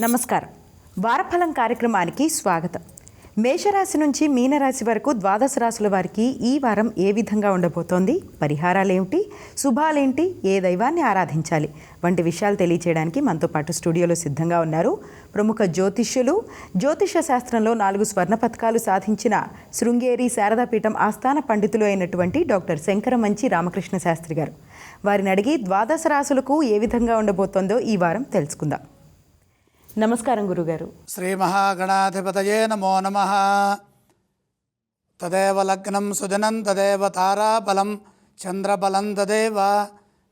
నమస్కారం. వారఫలం కార్యక్రమానికి స్వాగతం. మేషరాశి నుంచి మీనరాశి వరకు ద్వాదశ రాశుల వారికి ఈ వారం ఏ విధంగా ఉండబోతోంది? పరిహారాలేమిటి? శుభాలేంటి ఏ దైవాన్ని ఆరాధించాలి? వంటి విషయాలు తెలియచేయడానికి మనతో పాటు స్టూడియోలో సిద్ధంగా ఉన్నారు ప్రముఖ జ్యోతిష్యులు. జ్యోతిష శాస్త్రంలో నాలుగు స్వర్ణ పథకాలు సాధించిన శృంగేరి శారదాపీఠం ఆస్థాన పండితులు అయినటువంటి డాక్టర్ శంకరమంచి రామకృష్ణ శాస్త్రి గారు. వారిని అడిగి ద్వాదశ రాశులకు ఏ విధంగా ఉండబోతోందో ఈ వారం తెలుసుకుందాం. నమస్కారం గురుగారు. శ్రీ మహాగణాధిపతయే నమో నమ. తదేవ లగ్నం సుదినం తదేవ తారాబలం చంద్రబలం తదేవ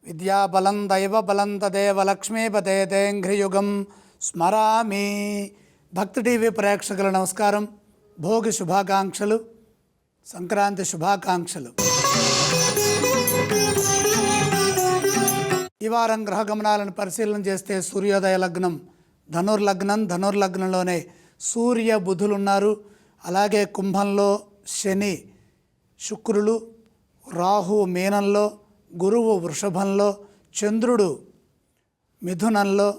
విద్యాబలం దైవబలం తదేవ లక్ష్మీపతే తేంఘ్రియుగం. స్మరామి. భక్తి టీవీ ప్రేక్షకుల నమస్కారం. భోగి శుభాకాంక్షలు. సంక్రాంతి శుభాకాంక్షలు. ఈ వారం గ్రహ గమనాలను పరిశీలన చేస్తే సూర్యోదయ లగ్నం ధనుర్లగ్నం ధనుర్లగ్నంలోనే సూర్య బుధులు ఉన్నారు అలాగే కుంభంలో శని శుక్రులు రాహు మీనంలో గురువు వృషభంలో చంద్రుడు మిథునంలో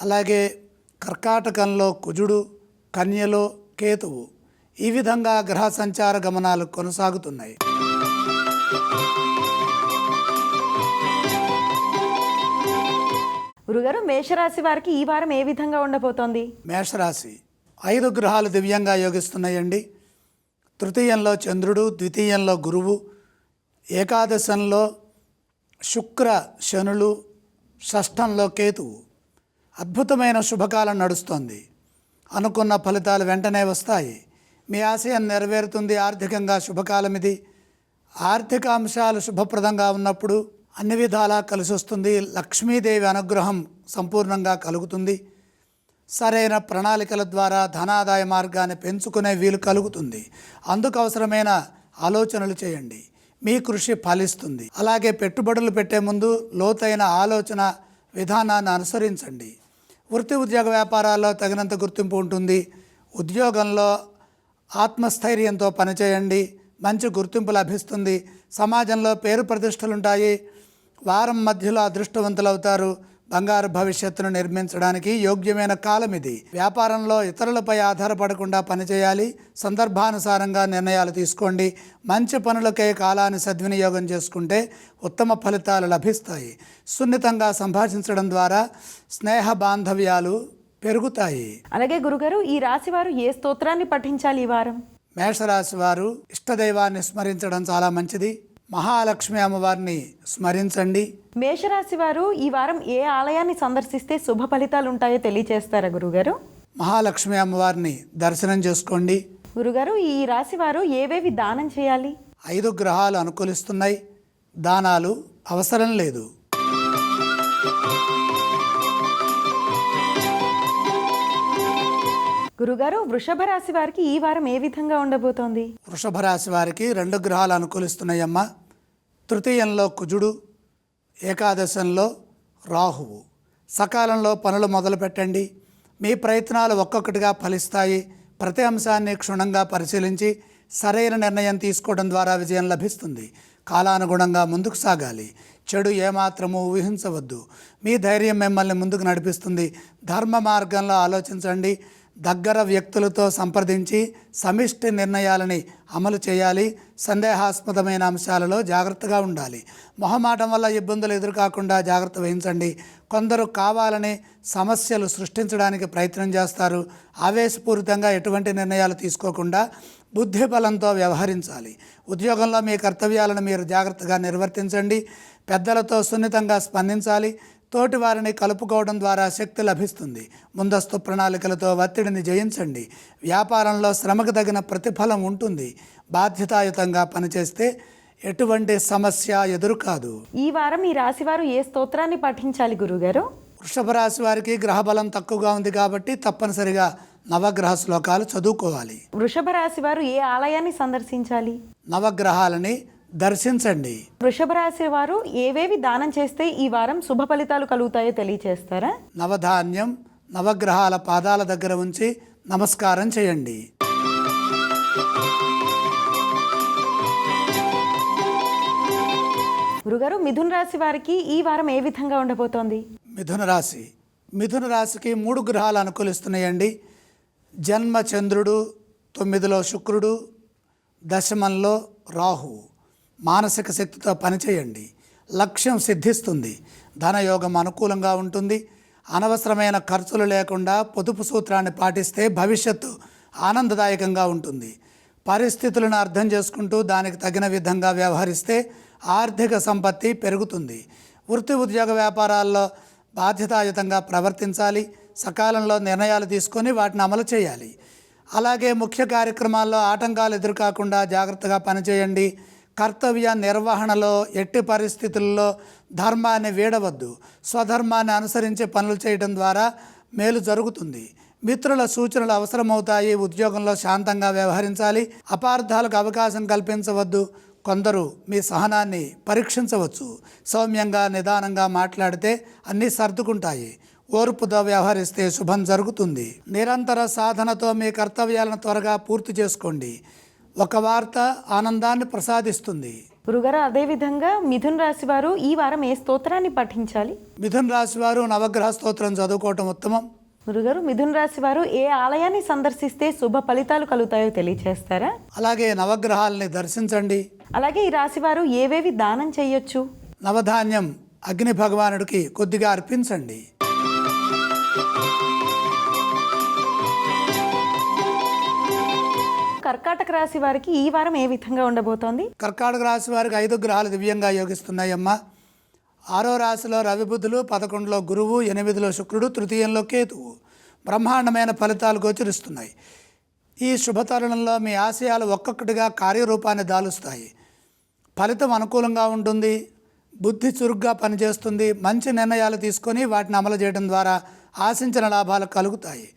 అలాగే కర్కాటకంలో కుజుడు కన్యలో కేతువు. ఈ విధంగా గ్రహ సంచార గమనాలు కొనసాగుతున్నాయి. గురుగారు మేషరాశి వారికి ఈ వారం ఏ విధంగా ఉండబోతోంది? మేషరాశి ఐదు గ్రహాలు దివ్యంగా యోగిస్తున్నాయండి. తృతీయంలో చంద్రుడు ద్వితీయంలో గురువు ఏకాదశంలో శుక్ర శనులు షష్ఠంలో కేతువు. అద్భుతమైన శుభకాలం నడుస్తోంది. అనుకున్న ఫలితాలు వెంటనే వస్తాయి. మీ ఆశయం నెరవేరుతుంది. ఆర్థికంగా శుభకాలం ఇది ఆర్థిక అంశాలు శుభప్రదంగా ఉన్నప్పుడు అన్ని విధాలా కలిసి వస్తుంది. లక్ష్మీదేవి అనుగ్రహం సంపూర్ణంగా కలుగుతుంది. సరైన ప్రణాళికల ద్వారా ధనాదాయ మార్గాన్ని పెంచుకునే వీలు కలుగుతుంది. అందుకు అవసరమైన ఆలోచనలు చేయండి. మీ కృషి ఫలిస్తుంది. అలాగే పెట్టుబడులు పెట్టే ముందు లోతైన ఆలోచన విధానాన్ని అనుసరించండి. వృత్తి ఉద్యోగ వ్యాపారాల్లో తగినంత గుర్తింపు ఉంటుంది. ఉద్యోగంలో ఆత్మస్థైర్యంతో పనిచేయండి. మంచి గుర్తింపు లభిస్తుంది. సమాజంలో పేరు ప్రతిష్టలు ఉంటాయి వారం మధ్యలో అదృష్టవంతులు అవుతారు బంగారు భవిష్యత్తును నిర్మించడానికి యోగ్యమైన కాలం ఇది. వ్యాపారంలో ఇతరులపై ఆధారపడకుండా పనిచేయాలి. సందర్భానుసారంగా నిర్ణయాలు తీసుకోండి. మంచి పనులకే కాలాన్ని సద్వినియోగం చేసుకుంటే ఉత్తమ ఫలితాలు లభిస్తాయి. సున్నితంగా సంభాషించడం ద్వారా స్నేహ బాంధవ్యాలు పెరుగుతాయి. అలాగే గురుగారు ఈ రాశి వారు ఏ స్తోత్రాన్ని పఠించాలి ఈ వారం? మేషరాశి వారు ఇష్టదైవాన్ని స్మరించడం చాలా మంచిది. మహాలక్ష్మి అమ్మవారిని స్మరించండి. మేషరాశి వారు ఈ వారం ఏ ఆలయాన్ని సందర్శిస్తే శుభ ఫలితాలు ఉంటాయో తెలియచేస్తారా గురుగారు? మహాలక్ష్మి అమ్మవారిని దర్శనం చేసుకోండి. గురుగారు ఈ రాశి వారు ఏవేవి దానం చేయాలి? ఐదు గ్రహాలు అనుకూలిస్తున్నాయి. దానాలు అవసరం లేదు. గురుగారు వృషభ రాశి వారికి ఈ వారం ఏ విధంగా ఉండబోతోంది? వృషభ రాశి వారికి రెండు గ్రహాలు అనుకూలిస్తున్నాయమ్మ. తృతీయంలో కుజుడు ఏకాదశంలో రాహువు. సకాలంలో పనులు మొదలుపెట్టండి మీ ప్రయత్నాలు ఒక్కొక్కటిగా ఫలిస్తాయి. ప్రతి అంశాన్ని క్షుణ్ణంగా పరిశీలించి సరైన నిర్ణయం తీసుకోవడం ద్వారా విజయం లభిస్తుంది. కాలానుగుణంగా ముందుకు సాగాలి. చెడు ఏమాత్రము ఊహించవద్దు. మీ ధైర్యం మిమ్మల్ని ముందుకు నడిపిస్తుంది. ధర్మ మార్గంలో ఆలోచించండి. దగ్గర వ్యక్తులతో సంప్రదించి సమిష్టి నిర్ణయాలని అమలు చేయాలి. సందేహాస్పదమైన అంశాలలో జాగ్రత్తగా ఉండాలి. మొహమాటం వల్ల ఇబ్బందులు ఎదురుకాకుండా జాగ్రత్త వహించండి. కొందరు కావాలని సమస్యలు సృష్టించడానికి ప్రయత్నం చేస్తారు. ఆవేశపూరితంగా ఎటువంటి నిర్ణయాలు తీసుకోకుండా బుద్ధి బలంతో వ్యవహరించాలి. ఉద్యోగంలో మీ కర్తవ్యాలను మీరు జాగ్రత్తగా నిర్వర్తించండి. పెద్దలతో సున్నితంగా స్పందించాలి. తోటి వారిని కలుపుకోవడం ద్వారా శక్తి లభిస్తుంది. ముందస్తు ప్రణాళికలతో ఒత్తిడిని జయించండి. వ్యాపారంలో శ్రమకు తగిన ప్రతిఫలం ఉంటుంది. బాధ్యతాయుతంగా పనిచేస్తే ఎటువంటి సమస్య ఎదురు కాదు ఈ వారం ఈ రాశి వారు ఏ స్తోత్రాన్ని పఠించాలి గురుగారు? వృషభ రాశి వారికి గ్రహబలం తక్కువగా ఉంది కాబట్టి తప్పనిసరిగా నవగ్రహ శ్లోకాలు చదువుకోవాలి. వృషభ రాశి వారు ఏ ఆలయాన్ని సందర్శించాలి? నవగ్రహాలని దర్శించండి. వృషభ రాశి వారు ఏవేవి దానం చేస్తే ఈ వారం శుభ ఫలితాలు కలుగుతాయో తెలియచేస్తారా? నవధాన్యం నవగ్రహాల పాదాల దగ్గర ఉంచి నమస్కారం చేయండి. గురుగారు మిథున్ రాశి వారికి ఈ వారం ఏ విధంగా ఉండబోతోంది? మిథున రాశి. మిథున రాశికి మూడు గ్రహాలు అనుకూలిస్తున్నాయండి. జన్మ చంద్రుడు తొమ్మిదిలో శుక్రుడు దశమంలో రాహువు మానసిక శక్తితో పనిచేయండి. లక్ష్యం సిద్ధిస్తుంది. ధనయోగం అనుకూలంగా ఉంటుంది. అనవసరమైన ఖర్చులు లేకుండా పొదుపు సూత్రాన్ని పాటిస్తే భవిష్యత్తు ఆనందదాయకంగా ఉంటుంది. పరిస్థితులను అర్థం చేసుకుంటూ దానికి తగిన విధంగా వ్యవహరిస్తే ఆర్థిక సంపత్తి పెరుగుతుంది. వృత్తి ఉద్యోగ వ్యాపారాల్లో బాధ్యతాయుతంగా ప్రవర్తించాలి. సకాలంలో నిర్ణయాలు తీసుకొని వాటిని అమలు చేయాలి. అలాగే ముఖ్య కార్యక్రమాల్లో ఆటంకాలు ఎదురుకాకుండా జాగ్రత్తగా పనిచేయండి. కర్తవ్య నిర్వహణలో ఎట్టి పరిస్థితుల్లో ధర్మాన్ని వీడవద్దు స్వధర్మాన్ని అనుసరించి పనులు చేయడం ద్వారా మేలు జరుగుతుంది. మిత్రుల సూచనలు అవసరమవుతాయి ఉద్యోగంలో శాంతంగా వ్యవహరించాలి అపార్థాలకు అవకాశం కల్పించవద్దు. కొందరు మీ సహనాన్ని పరీక్షించవచ్చు సౌమ్యంగా నిదానంగా మాట్లాడితే అన్నీ సర్దుకుంటాయి. ఓర్పుతో వ్యవహరిస్తే శుభం జరుగుతుంది. నిరంతర సాధనతో మీ కర్తవ్యాలను త్వరగా పూర్తి చేసుకోండి. ఒక వార్త ఆనందాన్ని ప్రసాదిస్తుంది. గురుగారు అదేవిధంగా మిథున్ రాశి వారు ఈ వారం ఏ స్తోత్రాన్ని పఠించాలి? మిథున్ రాశి వారు నవగ్రహ స్తోత్రం చదువుకోవటం ఉత్తమం. గురుగారు మిథున్ రాశి వారు ఏ ఆలయాన్ని సందర్శిస్తే శుభ ఫలితాలు కలుగుతాయో తెలియచేస్తారా? అలాగే నవగ్రహాలని దర్శించండి. అలాగే ఈ రాశి వారు ఏవేవి దానం చేయొచ్చు? నవధాన్యం అగ్ని భగవానుడికి కొద్దిగా అర్పించండి. కర్కాటక రాశి వారికి ఈ వారం ఏ విధంగా ఉండబోతోంది? కర్కాటక రాశి వారికి ఐదు గ్రహాలు దివ్యంగా యోగిస్తున్నాయమ్మా. ఆరో రాశిలో రవి బుద్ధులు పదకొండులో గురువు ఎనిమిదిలో శుక్రుడు తృతీయంలో కేతువు. బ్రహ్మాండమైన ఫలితాలు గోచరిస్తున్నాయి. ఈ శుభతరుణంలో మీ ఆశయాలు ఒక్కొక్కటిగా కార్యరూపాన్ని దాలుస్తాయి. ఫలితం అనుకూలంగా ఉంటుంది బుద్ధి చురుగ్గా పనిచేస్తుంది మంచి నిర్ణయాలు తీసుకొని వాటిని అమలు చేయడం ద్వారా ఆశించిన లాభాలు కలుగుతాయి.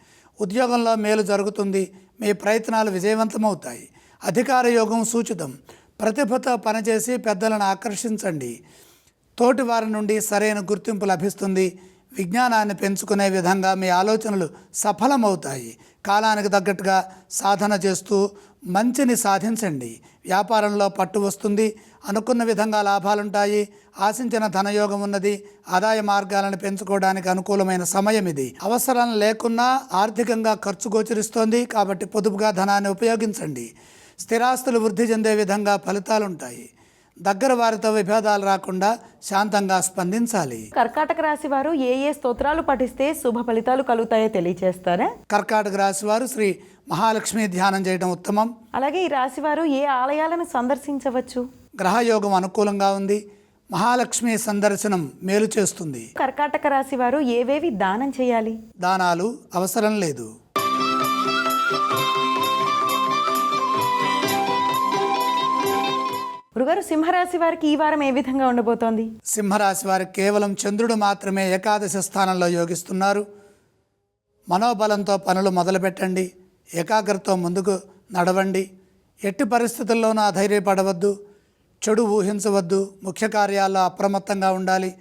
ఉద్యోగంలో మేలు జరుగుతుంది మీ ప్రయత్నాలు విజయవంతమవుతాయి. అధికార యోగం సూచితం. ప్రతిభతో పనిచేసి పెద్దలను ఆకర్షించండి. తోటి వారి నుండి సరైన గుర్తింపు లభిస్తుంది. విజ్ఞానాన్ని పెంచుకునే విధంగా మీ ఆలోచనలు సఫలమవుతాయి. కాలానికి తగ్గట్టుగా సాధన చేస్తూ మంచిని సాధించండి. వ్యాపారంలో పట్టు వస్తుంది. అనుకున్న విధంగా లాభాలుంటాయి. ఆశించిన ధనయోగం ఉన్నది. ఆదాయ మార్గాలను పెంచుకోవడానికి అనుకూలమైన సమయం ఇది. అవసరం లేకున్నా ఆర్థికంగా ఖర్చు గోచరిస్తోంది. కాబట్టి పొదుపుగా ధనాన్ని ఉపయోగించండి. స్థిరాస్తులు వృద్ధి చెందే విధంగా ఫలితాలుంటాయి. దగ్గర వారితో విభేదాలు రాకుండా శాంతంగా స్పందించాలి. కర్కాటక రాశి వారు ఏ ఏ స్తోత్రాలు పఠిస్తే శుభ ఫలితాలు కలుగుతాయో తెలియచేస్తారా కర్కాటక రాశి వారు శ్రీ మహాలక్ష్మి ధ్యానం చేయడం ఉత్తమం. అలాగే ఈ రాశి వారు ఏ ఆలయాలను సందర్శించవచ్చు? గ్రహయోగం అనుకూలంగా ఉంది. మహాలక్ష్మి సందర్శనం మేలు చేస్తుంది. కర్కాటక రాశి వారు ఏవేవి దానం చేయాలి? దానాలు అవసరం లేదు. గురుగారు సింహరాశి వారికి ఈ వారం ఏ విధంగా ఉండబోతోంది? సింహరాశి వారికి కేవలం చంద్రుడు మాత్రమే ఏకాదశి స్థానంలో యోగిస్తున్నారు. మనోబలంతో పనులు మొదలుపెట్టండి. ఏకాగ్రతతో ముందుకు నడవండి. ఎట్టి పరిస్థితుల్లోనూ అధైర్యపడవద్దు. చెడు ఊహించవద్దు. ముఖ్య కార్యాల్లో అప్రమత్తంగా ఉండాలి.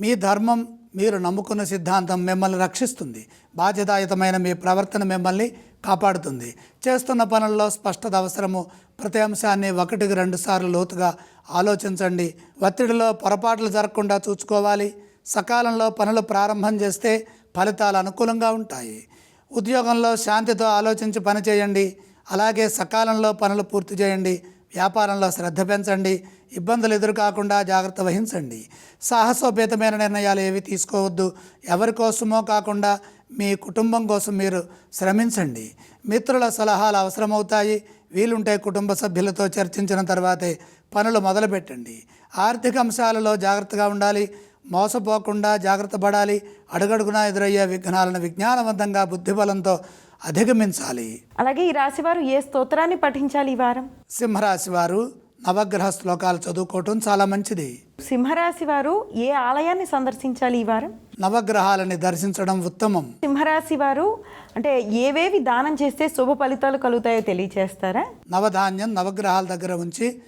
మీ ధర్మం మీరు నమ్ముకున్న సిద్ధాంతం మిమ్మల్ని రక్షిస్తుంది. బాధ్యతాయుతమైన మీ ప్రవర్తన మిమ్మల్ని కాపాడుతుంది. చేస్తున్న పనుల్లో స్పష్టత అవసరము. ప్రతి అంశాన్ని ఒకటికి రెండు సార్లు లోతుగా ఆలోచించండి. ఒత్తిడిలో పొరపాట్లు జరగకుండా చూసుకోవాలి. సకాలంలో పనులు ప్రారంభం చేస్తే ఫలితాలు అనుకూలంగా ఉంటాయి. ఉద్యోగంలో శాంతితో ఆలోచించి పని చేయండి. అలాగే సకాలంలో పనులు పూర్తి చేయండి. వ్యాపారంలో శ్రద్ధ పెంచండి. ఇబ్బందులు ఎదురుకాకుండా జాగ్రత్త వహించండి. సాహసోపేతమైన నిర్ణయాలు ఏవి తీసుకోవద్దు. ఎవరి కోసమో కాకుండా మీ కుటుంబం కోసం మీరు శ్రమించండి. మిత్రుల సలహాలు అవసరమవుతాయి. వీలుంటే కుటుంబ సభ్యులతో చర్చించిన తర్వాతే పనులు మొదలుపెట్టండి. ఆర్థిక అంశాలలో జాగ్రత్తగా ఉండాలి. మోసపోకుండా జాగ్రత్త పడాలి. అడుగడుగునా ఎదురయ్యే విఘ్నాలను విజ్ఞానవంతంగా బుద్ధిబలంతో అధిగమించాలి. అలాగే ఈ రాశి వారు ఏ స్తోత్రాన్ని పఠించాలి ఈ వారం? సింహరాశి వారు నవగ్రహ శ్లోకాలు చదువుకోవటం చాలా మంచిది. సింహరాశి వారు ఏ ఆలయాన్ని సందర్శించాలి ఈ వారం? నవగ్రహాలని దర్శించడం ఉత్తమం. సింహరాశి వారు అంటే ఏవేవి దానం చేస్తే శుభ ఫలితాలు కలుగుతాయో తెలియచేస్తారా? నవధాన్యం నవగ్రహాల దగ్గర ఉంచి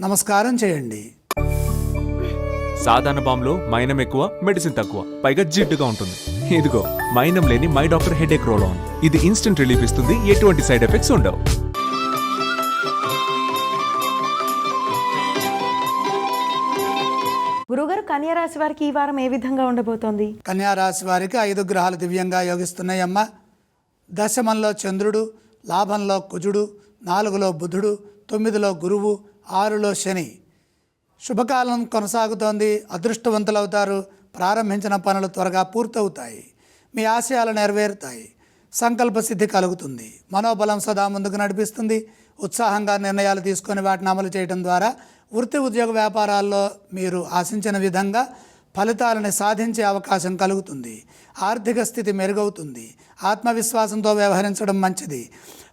నమస్కారం చేయండి. సాధారణ బాంబులో మైనం ఎక్కువ మెడిసిన్ తక్కువ పైగా జిడ్డుగా ఉంటుంది. ఇదిగో మైనం లేని my doctor headache roll on. ఇది ఇన్స్టెంట్ రిలీఫ్ ఇస్తుంది ఎటువంటి సైడ్ ఎఫెక్ట్స్ ఉండవు. కన్యారాశి వారికి ఈ వారం ఏ విధంగా ఉండబోతోంది? కన్యారాశి వారికి ఐదు గ్రహాలు దివ్యంగా యోగిస్తున్నాయమ్మ. దశమంలో చంద్రుడు లాభంలో కుజుడు నాలుగులో బుధుడు తొమ్మిదిలో గురువు ఆరులో శని. శుభకాలం కొనసాగుతోంది అదృష్టవంతులవుతారు ప్రారంభించిన పనులు త్వరగా పూర్తవుతాయి మీ ఆశయాలు నెరవేరుతాయి సంకల్ప సిద్ధి కలుగుతుంది మనోబలం సదా ముందుకు నడిపిస్తుంది ఉత్సాహంగా నిర్ణయాలు తీసుకొని వాటిని అమలు చేయడం ద్వారా వృత్తి ఉద్యోగ వ్యాపారాల్లో మీరు ఆశించిన విధంగా ఫలితాలను సాధించే అవకాశం కలుగుతుంది. ఆర్థిక స్థితి మెరుగవుతుంది. ఆత్మవిశ్వాసంతో వ్యవహరించడం మంచిది.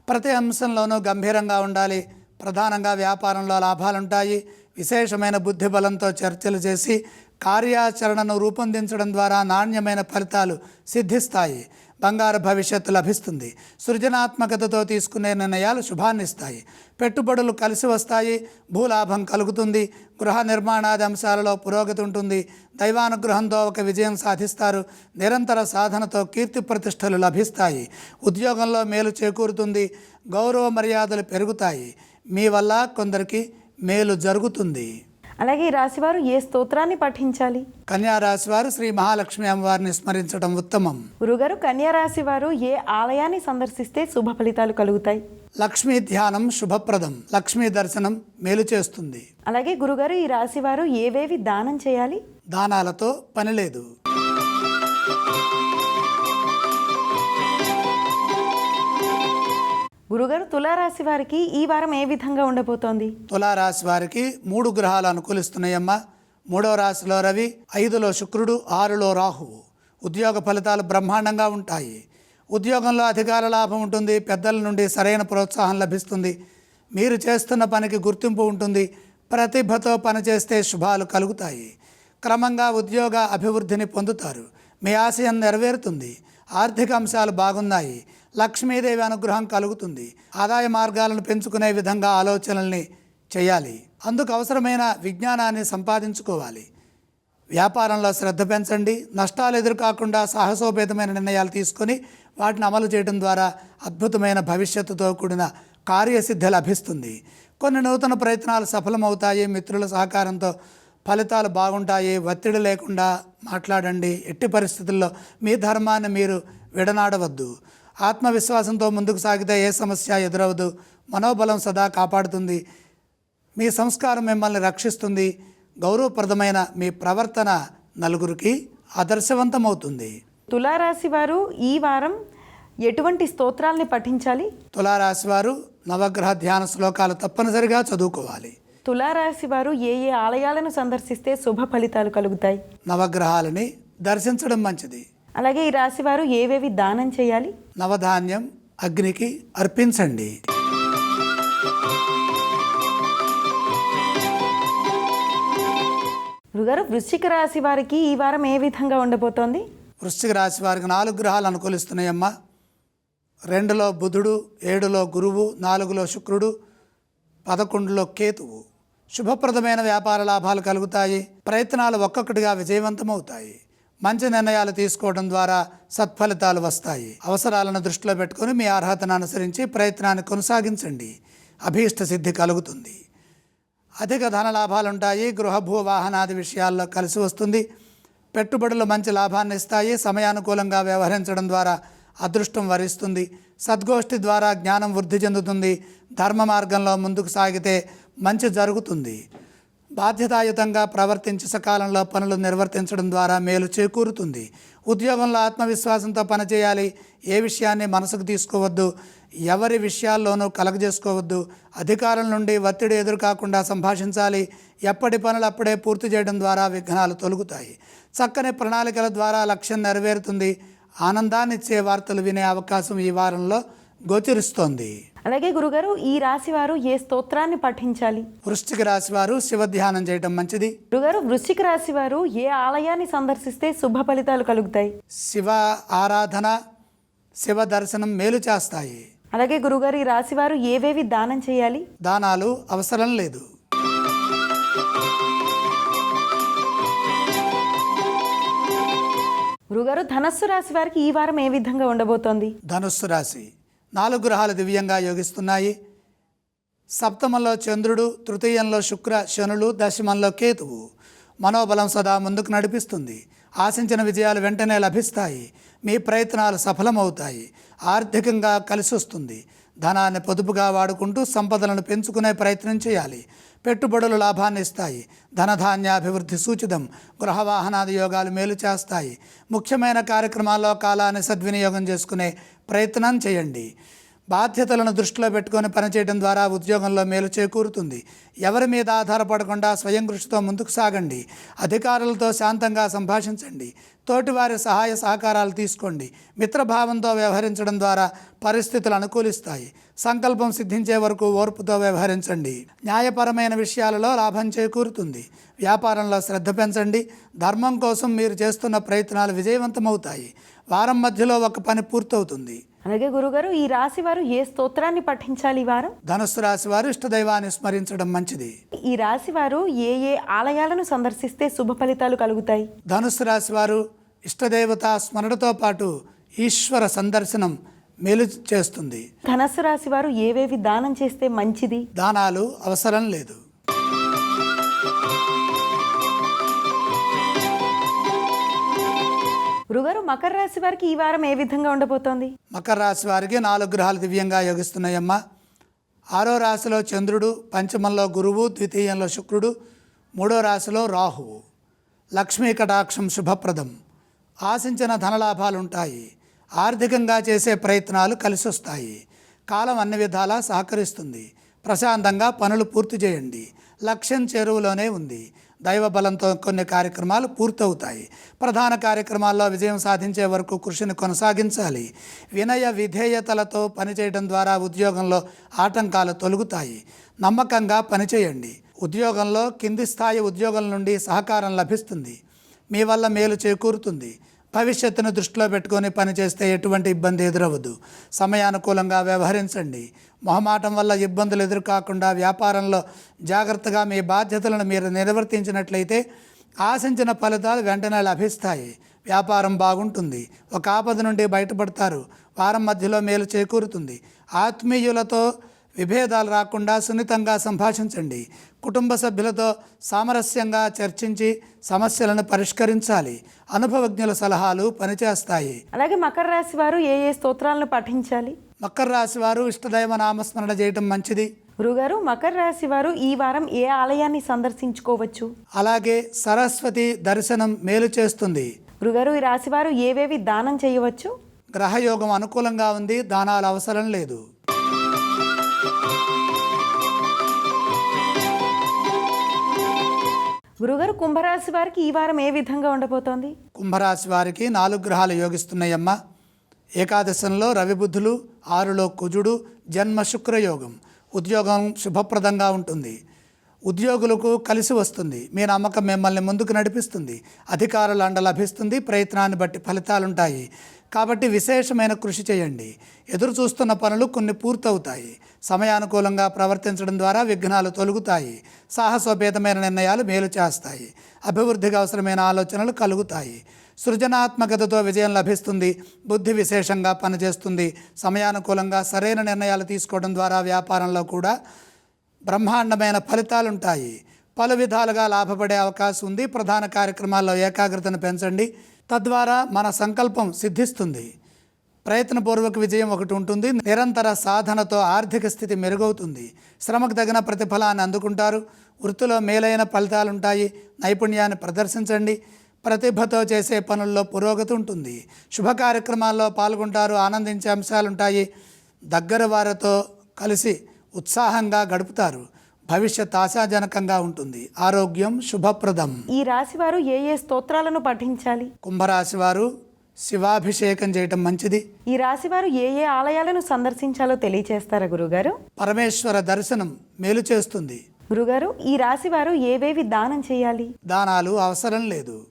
ప్రతి అంశంలోనూ గంభీరంగా ఉండాలి. ప్రధానంగా వ్యాపారంలో లాభాలుంటాయి. విశేషమైన బుద్ధి బలంతో చర్చలు చేసి కార్యాచరణను రూపొందించడం ద్వారా నాణ్యమైన ఫలితాలు సిద్ధిస్తాయి. బంగారు భవిష్యత్తు లభిస్తుంది. సృజనాత్మకతతో తీసుకునే నిర్ణయాలు శుభాన్నిస్తాయి. పెట్టుబడులు కలిసి వస్తాయి. భూలాభం కలుగుతుంది. గృహ నిర్మాణాది అంశాలలో పురోగతి ఉంటుంది. దైవానుగ్రహంతో ఒక విజయం సాధిస్తారు. నిరంతర సాధనతో కీర్తి ప్రతిష్టలు లభిస్తాయి. ఉద్యోగంలో మేలు చేకూరుతుంది. గౌరవ మర్యాదలు పెరుగుతాయి. మీ వల్ల కొందరికి మేలు జరుగుతుంది. అలాగే ఈ రాశి వారు ఏ స్తోత్రాన్ని పఠించాలి కన్యా రాశి వారు శ్రీ మహాలక్ష్మి అమ్మవారిని స్మరించడం ఉత్తమం. గురుగారు కన్యా రాశి వారు ఏ ఆలయాన్ని సందర్శిస్తే శుభ ఫలితాలు కలుగుతాయి? లక్ష్మీ ధ్యానం శుభప్రదం. లక్ష్మీ దర్శనం మేలు చేస్తుంది. అలాగే గురుగారు ఈ రాశి వారు ఏవేవి దానం చేయాలి? దానాలతో పని లేదు. గురుగారు తులారాశి వారికి ఈ వారం ఏ విధంగా ఉండబోతోంది? తులారాశి వారికి మూడు గ్రహాలు అనుకూలిస్తున్నాయమ్మా. మూడో రాశిలో రవి ఐదులో శుక్రుడు ఆరులో రాహువు. ఉద్యోగ ఫలితాలు బ్రహ్మాండంగా ఉంటాయి. ఉద్యోగంలో అధికార లాభం ఉంటుంది పెద్దల నుండి సరైన ప్రోత్సాహం లభిస్తుంది. మీరు చేస్తున్న పనికి గుర్తింపు ఉంటుంది ప్రతిభతో పనిచేస్తే శుభాలు కలుగుతాయి. క్రమంగా ఉద్యోగ అభివృద్ధిని పొందుతారు. మీ ఆశయం నెరవేరుతుంది. ఆర్థిక అంశాలు బాగున్నాయి. లక్ష్మీదేవి అనుగ్రహం కలుగుతుంది. ఆదాయ మార్గాలను పెంచుకునే విధంగా ఆలోచనల్ని చేయాలి. అందుకు అవసరమైన విజ్ఞానాన్ని సంపాదించుకోవాలి. వ్యాపారంలో శ్రద్ధ పెంచండి. నష్టాలు ఎదురుకాకుండా సాహసోపేతమైన నిర్ణయాలు తీసుకొని వాటిని అమలు చేయడం ద్వారా అద్భుతమైన భవిష్యత్తుతో కూడిన కార్యసిద్ధి లభిస్తుంది. కొన్ని నూతన ప్రయత్నాలు సఫలమవుతాయి. మిత్రుల సహకారంతో ఫలితాలు బాగుంటాయి. ఒత్తిడి లేకుండా మాట్లాడండి. ఎట్టి పరిస్థితుల్లో మీ ధర్మాన్ని మీరు విడనాడవద్దు. ఆత్మవిశ్వాసంతో ముందుకు సాగితే ఏ సమస్య ఎదురవదు. మనోబలం సదా కాపాడుతుంది. మీ సంస్కారం మిమ్మల్ని రక్షిస్తుంది. గౌరవప్రదమైన మీ ప్రవర్తన నలుగురికి ఆదర్శవంతమవుతుంది. తులారాశి వారు ఈ వారం ఎటువంటి స్తోత్రాల్ని పఠించాలి? తులారాశి వారు నవగ్రహ ధ్యాన శ్లోకాలు తప్పనిసరిగా చదువుకోవాలి. తులారాశి వారు ఏ ఏ ఆలయాలను సందర్శిస్తే శుభ ఫలితాలు కలుగుతాయి? నవగ్రహాలని దర్శించడం మంచిది. అలాగే ఈ రాశి వారు ఏవేవి దానం చేయాలి? నవధాన్యం అగ్నికి అర్పించండి. గురుగారు వృశ్చిక రాశి వారికి ఈ వారం ఏ విధంగా ఉండబోతోంది? వృశ్చిక రాశి వారికి నాలుగు గ్రహాలు అనుకూలిస్తున్నాయమ్మా. రెండులో బుధుడు ఏడులో గురువు నాలుగులో శుక్రుడు పదకొండులో కేతువు. శుభప్రదమైన వ్యాపార లాభాలు కలుగుతాయి. ప్రయత్నాలు ఒక్కొక్కటిగా విజయవంతమవుతాయి. మంచి నిర్ణయాలు తీసుకోవడం ద్వారా సత్ఫలితాలు వస్తాయి. అవసరాలను దృష్టిలో పెట్టుకొని మీ అర్హతను అనుసరించి ప్రయత్నాన్ని కొనసాగించండి. అభీష్ట సిద్ధి కలుగుతుంది. అధిక ధన లాభాలుంటాయి గృహ భూ వాహనాది విషయాల్లో కలిసి వస్తుంది. పెట్టుబడులు మంచి లాభాన్ని ఇస్తాయి. సమయానుకూలంగా వ్యవహరించడం ద్వారా అదృష్టం వరిస్తుంది. సద్గోష్ఠి ద్వారా జ్ఞానం వృద్ధి చెందుతుంది. ధర్మ మార్గంలో ముందుకు సాగితే మంచి జరుగుతుంది. బాధ్యతాయుతంగా ప్రవర్తించి సకాలంలో పనులు నిర్వర్తించడం ద్వారా మేలు చేకూరుతుంది. ఉద్యోగంలో ఆత్మవిశ్వాసంతో పనిచేయాలి. ఏ విషయాన్ని మనసుకు తీసుకోవద్దు. ఎవరి విషయాల్లోనూ కలగజేసుకోవద్దు. అధికారుల నుండి ఒత్తిడి ఎదురుకాకుండా సంభాషించాలి. ఎప్పటి పనులు అప్పుడే పూర్తి చేయడం ద్వారా విఘ్నాలు తొలుగుతాయి. చక్కని ప్రణాళికల ద్వారా లక్ష్యం నెరవేరుతుంది. ఆనందాన్నిచ్చే వార్తలు వినే అవకాశం ఈ వారంలో గోచరిస్తోంది. అలాగే గురుగారు ఈ రాశి వారు ఏ స్తోత్రాన్ని పఠించాలి వృశ్చిక రాశి వారు శివ ధ్యానం చేయటం మంచిది. గురుగారు వృశ్చిక రాశి వారు ఏ ఆలయాన్ని సందర్శిస్తే శుభ ఫలితాలు కలుగుతాయి? శివ ఆరాధన శివ దర్శనం మేలు చేస్తాయి. అలాగే గురుగారు ఈ రాశి వారు ఏవేవి దానం చేయాలి? దానాలు అవసరం లేదు. గురుగారు ధనస్సు రాశి వారికి ఈ వారం ఏ విధంగా ఉండబోతోంది? ధనుస్సు రాశి. నాలుగు గ్రహాలు దివ్యంగా యోగిస్తున్నాయి. సప్తమంలో చంద్రుడు తృతీయంలో శుక్ర శనులు దశమంలో కేతువు. మనోబలం సదా ముందుకు నడిపిస్తుంది. ఆశించిన విజయాలు వెంటనే లభిస్తాయి. మీ ప్రయత్నాలు సఫలమవుతాయి. ఆర్థికంగా కలిసి వస్తుంది. ధనాన్ని పొదుపుగా వాడుకుంటూ సంపదలను పెంచుకునే ప్రయత్నం చేయాలి. పెట్టుబడులు లాభాన్ని ఇస్తాయి. ధనధాన్యాభివృద్ధి సూచితం. గృహవాహనాది యోగాలు మేలు చేస్తాయి. ముఖ్యమైన కార్యక్రమాల్లో కాలాన్ని సద్వినియోగం చేసుకునే ప్రయత్నం చేయండి. బాధ్యతలను దృష్టిలో పెట్టుకొని పనిచేయడం ద్వారా ఉద్యోగంలో మేలు చేకూరుతుంది. ఎవరి మీద ఆధారపడకుండా స్వయం కృషితో ముందుకు సాగండి. అధికారులతో శాంతంగా సంభాషించండి. తోటివారి సహాయ సహకారాలు తీసుకోండి. మిత్రభావంతో వ్యవహరించడం ద్వారా పరిస్థితులు అనుకూలిస్తాయి. సంకల్పం సిద్ధించే వరకు ఓర్పుతో వ్యవహరించండి. న్యాయపరమైన విషయాలలో లాభం చేకూరుతుంది. వ్యాపారంలో శ్రద్ధ పెంచండి. ధర్మం కోసం మీరు చేస్తున్న ప్రయత్నాలు విజయవంతమవుతాయి. వారం మధ్యలో ఒక పని పూర్తవుతుంది. అలాగే గురుగారు ఈ రాశి వారు ఏ స్తోత్రాన్ని పఠించాలి వారం? ధనుస్సు రాశి వారు ఇష్టదైవాన్ని స్మరించడం మంచిది. ఈ రాశి వారు ఏ ఏ ఆలయాలను సందర్శిస్తే శుభ ఫలితాలు కలుగుతాయి? ధనుస్సు రాశి వారు ఇష్టదేవత స్మరణతో పాటు ఈశ్వర సందర్శనం మేలు చేస్తుంది. ధనస్సు రాశి వారు ఏవేవి దానం చేస్తే మంచిది? దానాలు అవసరం లేదు. గురుగారు మకర రాశి వారికి ఈ వారం ఏ విధంగా ఉండబోతోంది? మకర రాశి వారికి నాలుగు గ్రహాలు దివ్యంగా యోగిస్తున్నాయమ్మా. ఆరో రాశిలో చంద్రుడు పంచమంలో గురువు ద్వితీయంలో శుక్రుడు మూడో రాశిలో రాహువు. లక్ష్మీ కటాక్షం శుభప్రదం. ఆశించిన ధనలాభాలు ఉంటాయి ఆర్థికంగా చేసే ప్రయత్నాలు కలిసి వస్తాయి కాలం అన్ని విధాలా సహకరిస్తుంది. ప్రశాంతంగా పనులు పూర్తి చేయండి. లక్ష్యం చేరువలోనే ఉంది. దైవ బలంతో కొన్ని కార్యక్రమాలు పూర్తవుతాయి. ప్రధాన కార్యక్రమాల్లో విజయం సాధించే వరకు కృషిని కొనసాగించాలి. వినయ విధేయతలతో పనిచేయడం ద్వారా ఉద్యోగంలో ఆటంకాలు తొలుగుతాయి. నమ్మకంగా పనిచేయండి. ఉద్యోగంలో కింది స్థాయి ఉద్యోగుల నుండి సహకారం లభిస్తుంది. మీ వల్ల మేలు చేకూరుతుంది. భవిష్యత్తును దృష్టిలో పెట్టుకొని పనిచేస్తే ఎటువంటి ఇబ్బంది ఎదురవ్వదు. సమయానుకూలంగా వ్యవహరించండి. మొహమాటం వల్ల ఇబ్బందులు ఎదురుకాకుండా వ్యాపారంలో జాగ్రత్తగా మీ బాధ్యతలను మీరు నిర్వర్తించినట్లయితే ఆశించిన ఫలితాలు వెంటనే లభిస్తాయి. వ్యాపారం బాగుంటుంది. ఒక ఆపద నుండి బయటపడతారు. వారం మధ్యలో మేలు చేకూరుతుంది. ఆత్మీయులతో విభేదాలు రాకుండా సున్నితంగా సంభాషించండి. కుటుంబ సభ్యులతో సామరస్యంగా చర్చించి సమస్యలను పరిష్కరించాలి. అనుభవజ్ఞుల సలహాలు పనిచేస్తాయి. అలాగే మకర రాశి వారు ఏ ఏ స్తోత్రాలను పఠించాలి మకర రాశి వారు ఇష్టదైవ నామస్మరణ చేయటం మంచిది. గురుగారు మకర రాశి వారు ఈ వారం ఏ ఆలయాన్ని సందర్శించుకోవచ్చు? అలాగే సరస్వతి దర్శనం మేలు చేస్తుంది. గురుగారు ఈ రాశి వారు ఏవేవి దానం చేయవచ్చు? గ్రహయోగం అనుకూలంగా ఉంది దానాలు అవసరం లేదు. గురుగారు కుంభరాశి వారికి ఈ వారం ఏ విధంగా ఉండబోతోంది? కుంభరాశి వారికి నాలుగు గ్రహాలు యోగిస్తున్నాయమ్మా. ఏకాదశంలో రవిబుద్ధులు ఆరులో కుజుడు జన్మ శుక్రయోగం. ఉద్యోగం శుభప్రదంగా ఉంటుంది. ఉద్యోగులకు కలిసి వస్తుంది. మీ నమ్మకం మిమ్మల్ని ముందుకు నడిపిస్తుంది. అధికారుల అండ లభిస్తుంది. ప్రయత్నాన్ని బట్టి ఫలితాలుంటాయి. కాబట్టి విశేషమైన కృషి చేయండి. ఎదురు చూస్తున్న పనులు కొన్ని పూర్తవుతాయి. సమయానుకూలంగా ప్రవర్తించడం ద్వారా విఘ్నాలు తొలుగుతాయి. సాహసోపేతమైన నిర్ణయాలు మేలు చేస్తాయి. అభివృద్ధికి అవసరమైన ఆలోచనలు కలుగుతాయి. సృజనాత్మకతతో విజయం లభిస్తుంది. బుద్ధి విశేషంగా పనిచేస్తుంది. సమయానుకూలంగా సరైన నిర్ణయాలు తీసుకోవడం ద్వారా వ్యాపారంలో కూడా బ్రహ్మాండమైన ఫలితాలుంటాయి. పలు విధాలుగా లాభపడే అవకాశం ఉంది. ప్రధాన కార్యక్రమాల్లో ఏకాగ్రతను పెంచండి. తద్వారా మన సంకల్పం సిద్ధిస్తుంది. ప్రయత్నపూర్వక విజయం ఒకటి ఉంటుంది. నిరంతర సాధనతో ఆర్థిక స్థితి మెరుగవుతుంది. శ్రమకు తగిన ప్రతిఫలాన్ని అందుకుంటారు. వృత్తిలో మేలైన ఫలితాలుంటాయి. నైపుణ్యాన్ని ప్రదర్శించండి. ప్రతిభతో చేసే పనుల్లో పురోగతి ఉంటుంది. శుభ కార్యక్రమాల్లో పాల్గొంటారు. ఆనందించే అంశాలుంటాయి. దగ్గర వారితో కలిసి ఉత్సాహంగా గడుపుతారు. భవిష్యత్ ఆశాజనకంగా ఉంటుంది. ఆరోగ్యం శుభప్రదం. ఈ రాశి వారు ఏ ఏ స్తోత్రాలను పఠించాలి? కుంభరాశి వారు శివాభిషేకం చేయటం మంచిది. ఈ రాశి వారు ఏ ఏ ఆలయాలను సందర్శించాలో తెలియచేస్తారా గురుగారు? పరమేశ్వర దర్శనం మేలు చేస్తుంది. గురుగారు ఈ రాశి వారు ఏవేవి దానం చేయాలి? దానాలు అవసరం లేదు.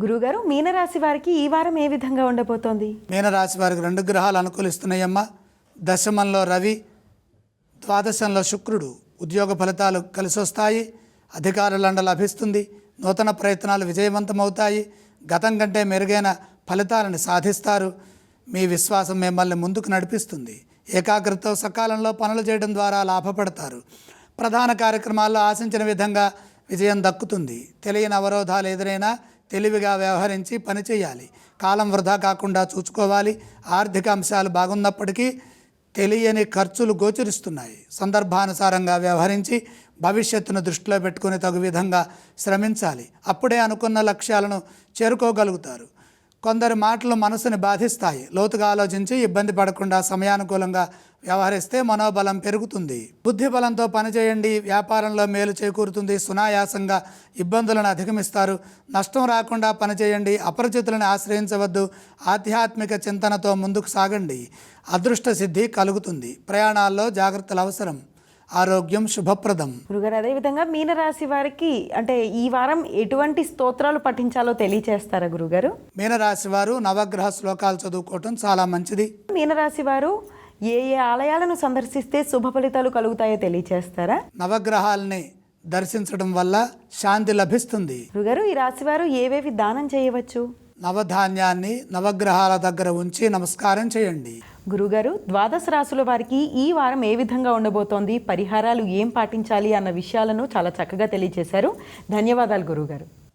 గురుగారు మీనరాశి వారికి ఈ వారం ఏ విధంగా ఉండబోతోంది? మీనరాశి వారికి రెండు గ్రహాలు అనుకూలిస్తున్నాయమ్మా. దశమంలో రవి ద్వాదశంలో శుక్రుడు. ఉద్యోగ ఫలితాలు కలిసి వస్తాయి అధికారుల లభిస్తుంది నూతన ప్రయత్నాలు విజయవంతమవుతాయి గతం కంటే మెరుగైన ఫలితాలను సాధిస్తారు. మీ విశ్వాసం మిమ్మల్ని ముందుకు నడిపిస్తుంది. ఏకాగ్రతతో సకాలంలో పనులు చేయడం ద్వారా లాభపడతారు. ప్రధాన కార్యక్రమాల్లో ఆశించిన విధంగా విజయం దక్కుతుంది. తెలియని అవరోధాలు ఎదురైనా తెలివిగా వ్యవహరించి పనిచేయాలి కాలం వృధా కాకుండా చూసుకోవాలి. ఆర్థిక అంశాలు బాగున్నప్పటికీ తెలియని ఖర్చులు గోచరిస్తున్నాయి. సందర్భానుసారంగా వ్యవహరించి భవిష్యత్తును దృష్టిలో పెట్టుకుని తగు విధంగా శ్రమించాలి. అప్పుడే అనుకున్న లక్ష్యాలను చేరుకోగలుగుతారు. కొందరు మాటలు మనసుని బాధిస్తాయి. లోతుగా ఆలోచించి ఇబ్బంది పడకుండా సమయానుకూలంగా వ్యవహరిస్తే మనోబలం పెరుగుతుంది. బుద్ధి బలంతో పనిచేయండి. వ్యాపారంలో మేలు చేకూరుతుంది. సునాయాసంగా ఇబ్బందులను అధిగమిస్తారు. నష్టం రాకుండా పనిచేయండి. అపరిచితులను ఆశ్రయించవద్దు. ఆధ్యాత్మిక చింతనతో ముందుకు సాగండి. అదృష్ట సిద్ధి కలుగుతుంది. ప్రయాణాల్లో జాగ్రత్తలు అవసరం. ఆరోగ్యం శుభప్రదం. గురుగారు అదేవిధంగా మీనరాశి వారికి అంటే ఈ వారం ఎటువంటి స్తోత్రాలు పఠించాలో తెలియచేస్తారా గురుగారు? మీనరాశి వారు నవగ్రహ శ్లోకాలు చదువుకోవటం చాలా మంచిది. మీనరాశి వారు ఏ ఏ ఆలయాలను సందర్శిస్తే శుభ ఫలితాలు కలుగుతాయో తెలియచేస్తారా? నవగ్రహాలని దర్శించడం వల్ల శాంతి లభిస్తుంది. గురుగారు ఈ రాశి వారు ఏవేవి దానం చేయవచ్చు? నవధాన్యాన్ని నవగ్రహాల దగ్గర ఉంచి నమస్కారం చేయండి. గురుగారు ద్వాదశ రాసుల వారికి ఈ వారం ఏ విధంగా ఉండబోతోంది? పరిహారాలు ఏం పాటించాలి? అన్న విషయాలను చాలా చక్కగా తెలియజేశారు. ధన్యవాదాలు గురుగారు.